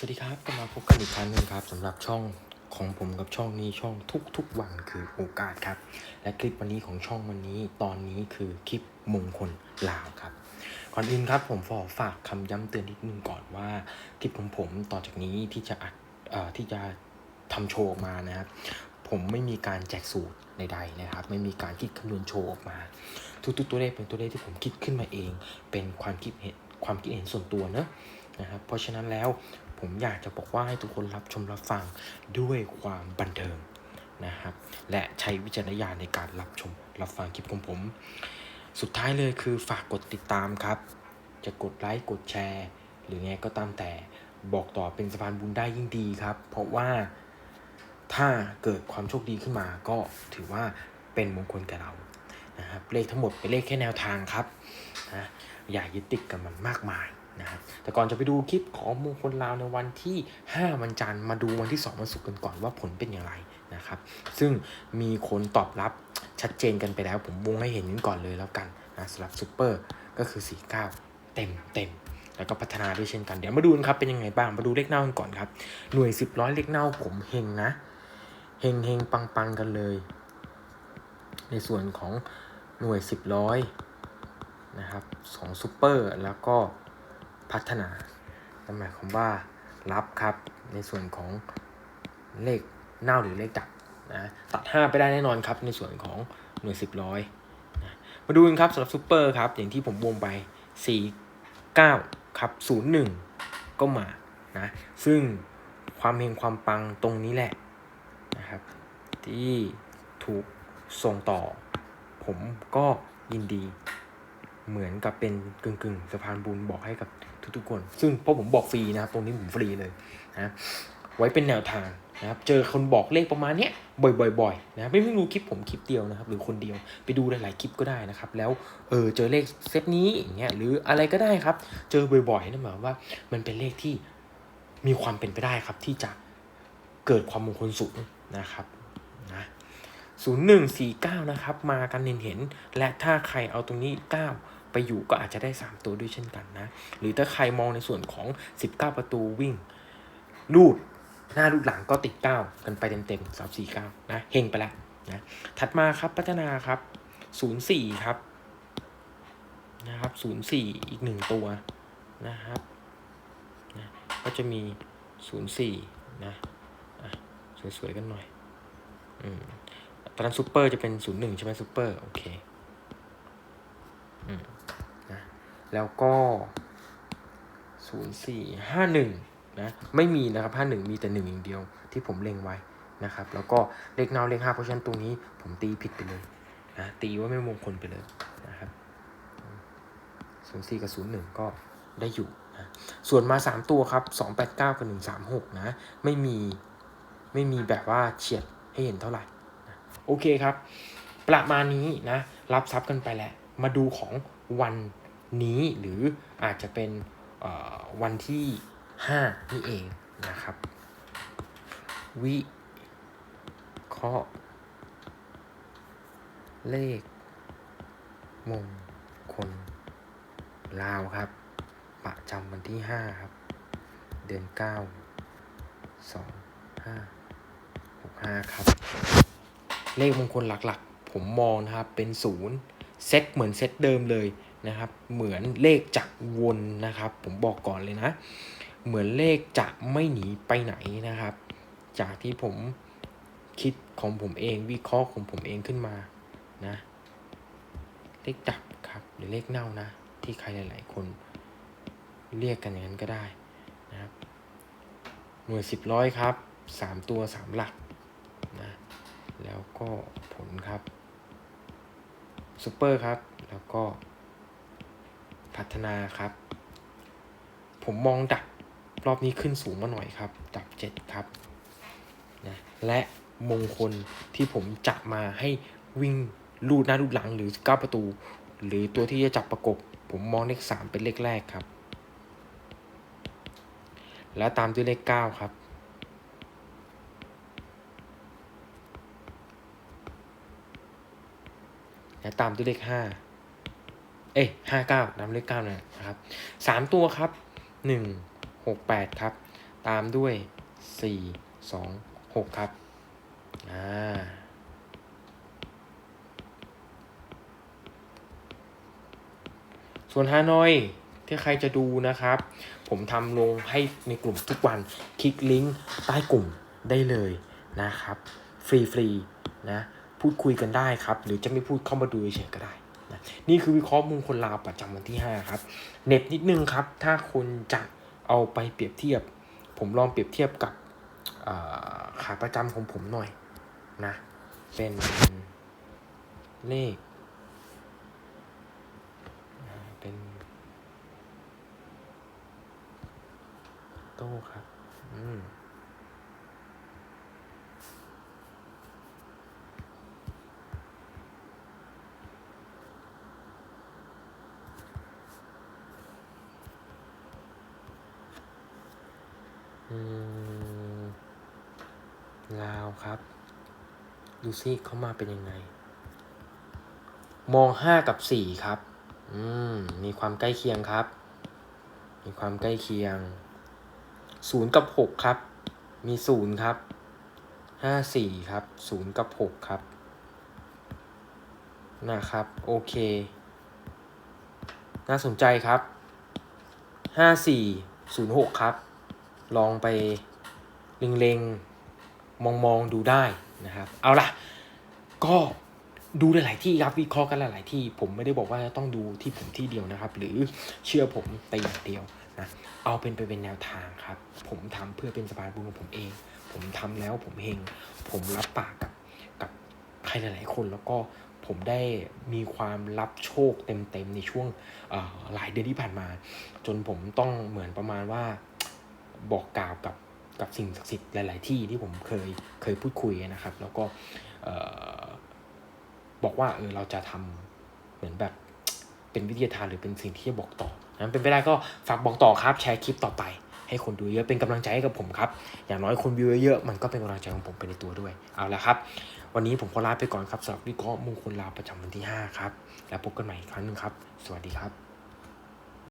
สวัสดีครับก็มาพบกันอีกครั้งหนึ่งครับสำหรับช่องของผมกับช่องนี้ช่องทุกๆวันคือโอกาสครับ และคลิปวันนี้ของช่องวันนี้ตอนนี้คือคลิปมงคลลาวครับ ก่อนอื่นครับผมขอฝากคำย้ำเตือนนิดนึงก่อนว่าคลิปของผมต่อจากนี้ที่จะอัดที่จะทำโชว์ออกมานะครับผมไม่มีการแจกสูตรใดๆนะครับ ไม่มีการคิดคำนวณโชว์ออกมา ทุกๆตัวเลขเป็นตัวเลขที่ผมคิดขึ้นมาเอง เป็นความคิดเห็นความคิดเห็นส่วนตัวเนอะนะครับเพราะฉะนั้นแล้ว ผมอยากจะบอกว่าให้ทุกคนรับชมรับฟังด้วยความบันเทิงนะครับ และใช้วิจารณญาณในการรับชมรับฟังคลิปของผม สุดท้ายเลยคือฝากกดติดตามครับ จะกดไลค์กดแชร์ หรือไงก็ตามแต่บอกต่อเป็นสะพานบุญได้ยิ่งดีครับ เพราะว่าถ้าเกิดความโชคดีขึ้นมาก็ถือว่าเป็นมงคลแก่เรานะครับเลขทั้งหมดเป็นเลขแค่แนวทางครับนะอย่ายึดติดกับมันมากมาย นะครับแต่ก่อนจะไปดูคลิปของมงคลลาวในวันที่ 5 วันจันทร์มาดูวันที่ 2 วันศุกร์กันก่อนว่าผลเป็นอย่างไรนะครับ ซึ่งมีคนตอบรับชัดเจนกันไปแล้ว ผมวงให้เห็นกันก่อนเลยแล้วกันนะสำหรับซูเปอร์ก็คือ 49 เต็มเต็มแล้วก็พัฒนาด้วยเช่นกัน เดี๋ยวมาดูกันครับเป็นยังไงบ้าง มาดูเลขเน่ากันก่อนครับ หน่วยสิบร้อยเลขเน่าผมเฮงนะ เฮงเฮงปังปังกันเลย ในส่วนของหน่วยสิบร้อยนะครับสองซูเปอร์แล้วก็ พัฒนานั่นหมายความว่ารับครับในส่วนของเลขเน่าหรือเลขดับนะตัด 5 ไปได้แน่นอนครับในส่วนของหน่วย 10ร้อยนะมาดูกันครับสำหรับซูเปอร์ครับอย่างที่ผมวงไป 4 9 ครับ 01 ก็มานะซึ่งความเฮงความปังตรงนี้แหละนะครับที่ถูกส่งต่อ ผมก็ยินดีเหมือนกับเป็นกึ่งกึ่งๆสะพานบุญบอกให้กับ ทุกๆคน ซึ่งเพราะผมบอกฟรีนะครับ ตรงนี้ผมฟรีเลยนะไว้เป็นแนวทางนะครับเจอคนบอกเลขประมาณเนี้ยบ่อยๆๆนะไม่ไม่รู้คลิปผมคลิปเดียวนะครับ หรือคนเดียวไปดูหลายๆคลิปก็ได้นะครับ แล้วเออเจอเลขเซตนี้อย่างเงี้ยหรืออะไรก็ได้ครับ เจอบ่อยๆนั่นหมายว่า มันเป็นเลขที่มีความเป็นไปได้ครับ ที่จะเกิดความมงคลสูงนะครับนะ0149 นะครับ มากันเห็นเห็น และถ้าใครเอาตรงนี้ 9 ไปอยู่ก็อาจจะได้ 3 ตัวด้วยเช่นกันนะ หรือถ้าใครมองในส่วนของ 19 ประตูวิ่งรูดหน้ารูดหลังก็ติด 9 กันไปเต็มๆ3 4 9นะเฮงไปแล้วนะถัดมาครับพัฒนาครับ 04 ครับนะครับ 04 อีก 1 ตัวนะครับนะก็จะมี 04 นะอะสวยๆกันหน่อยอืมตอนนั้นซูเปอร์จะเป็นศูนย์หนึ่งใช่ไหมซูเปอร์ โอเค อืม แล้วก็ศูนย์สี่ห้าหนึ่งนะ ไม่มีนะครับห้าหนึ่งมีแต่หนึ่งอย่างเดียวที่ผมเล็งไว้นะครับ แล้วก็เลขเนาเลขห้าเพราะฉะนั้นตรงนี้ผมตีผิดไปเลยนะตีว่าไม่มงคลไปเลยนะครับศูนย์สี่กับศูนย์หนึ่งก็ได้อยู่นะส่วนมาสามตัวครับสองแปดเก้ากับหนึ่งสามหกนะ ไม่มีไม่มีแบบว่าเฉียดให้เห็นเท่าไหร่โอเคครับ ประมาณนี้นะ รับทรัพย์กันไปแล้ว มาดูของวัน นี้หรืออาจจะเป็นวันที่ 5 นี่เองนะครับ วิเคราะห์เลขมงคลลาวครับ ประจำวันที่ 5 ครับ เดือน 9 2 5 6 5 ครับ เลขมงคลหลักๆ ผมมองนะครับเป็นศูนย์เซตเหมือนเซตเดิมเลย นะครับ เหมือนเลขจะวนนะครับ ผมบอกก่อนเลยนะ เหมือนเลขจะไม่หนีไปไหนนะครับ จากที่ผมคิดของผมเองวิเคราะห์ของผมเองขึ้นมานะ เลขดับครับหรือเลขเน่านะ ที่ใครหลาย ๆ คนเรียกกันอย่างนั้นก็ได้นะครับ หน่วยสิบร้อยครับสามตัวสามหลักนะแล้วก็ผลครับซูเปอร์ครับ แล้วก็ พัฒนาครับ ผมมองดับรอบนี้ขึ้นสูงมาหน่อยครับ ดับเจ็ดครับนะและมงคลที่ผมจับมาให้วิ่งลูดหน้าลูดหลังหรือก้าประตู หรือตัวที่จะจับประกบ ผมมองเลขสามเป็นเลขแรกครับ แล้วตามด้วยเลขเก้าครับและตามด้วยเลขห้า เอ้ยห้าเก้านำเลขเก้านะครับสามตัวครับหนึ่งหกแปดครับ ตามด้วยสี่สองหกครับ อ่า ส่วนฮานอยที่ใครจะดูนะครับ ผมทำลงให้ในกลุ่มทุกวัน คลิกลิงก์ใต้กลุ่มได้เลยนะครับ ฟรีๆนะ พูดคุยกันได้ครับ หรือจะไม่พูดเข้ามาดูเฉยๆก็ได้ นี่คือวิเคราะห์มุมคนลาวประจำวันที่ 5 ครับเน็บนิดนึงครับ ถ้าคนจะเอาไปเปรียบเทียบ ผมลองเปรียบเทียบกับอ่าขาประจำของผมหน่อยนะ เป็นเลขเป็นโต้ครับ อืม ลาวครับ ดูซิเขามาเป็นยังไง มองห้ากับสี่ครับ อืม มีความใกล้เคียงครับ มีความใกล้เคียงศูนย์กับหกครับ มีศูนย์ครับห้าสี่ครับศูนย์กับหกครับ นะครับ โอเค น่าสนใจครับห้าสี่ศูนย์หกครับ ลองไปเล็งๆ มองๆ ดูได้นะครับ เอาล่ะ ก็ดูหลายๆที่ครับวิเคราะห์กันหลายๆที่ผมไม่ได้บอกว่าต้องดูที่ผมที่เดียวนะครับ หรือเชื่อผมแต่อย่างเดียวนะเอาเป็นไปเป็นแนวทางครับ ผมทำเพื่อเป็นสะพานบุญของผมเอง ผมทำแล้วผมเฮงผมรับปากกับกับใครหลายๆคนแล้วก็ผมได้มีความรับโชคเต็มๆในช่วงหลายเดือนที่ผ่านมา จนผมต้องเหมือนประมาณว่า บอกกล่าวกับกับสิ่งศักดิ์สิทธิ์หลาย ๆ ที่ที่ผมเคยเคยพูดคุยนะครับ แล้วก็บอกว่าเออเราจะทำเหมือนแบบเป็นวิทยาทานหรือเป็นสิ่งที่จะบอกต่อนะเป็นไปได้ก็ฝากบอกต่อครับแชร์คลิปต่อไป ให้คนดูเยอะเป็นกำลังใจให้กับผมครับ อย่างน้อยคนวิวเยอะๆมันก็เป็นกำลังใจของผมไปในตัวด้วยเอาละครับ วันนี้ผมขอลาไปก่อนครับสำหรับวิเคราะห์มงคลลาประจำวันที่ 5 ครับ แล้วพบกันใหม่อีกครั้งหนึ่งครับ สวัสดีครับ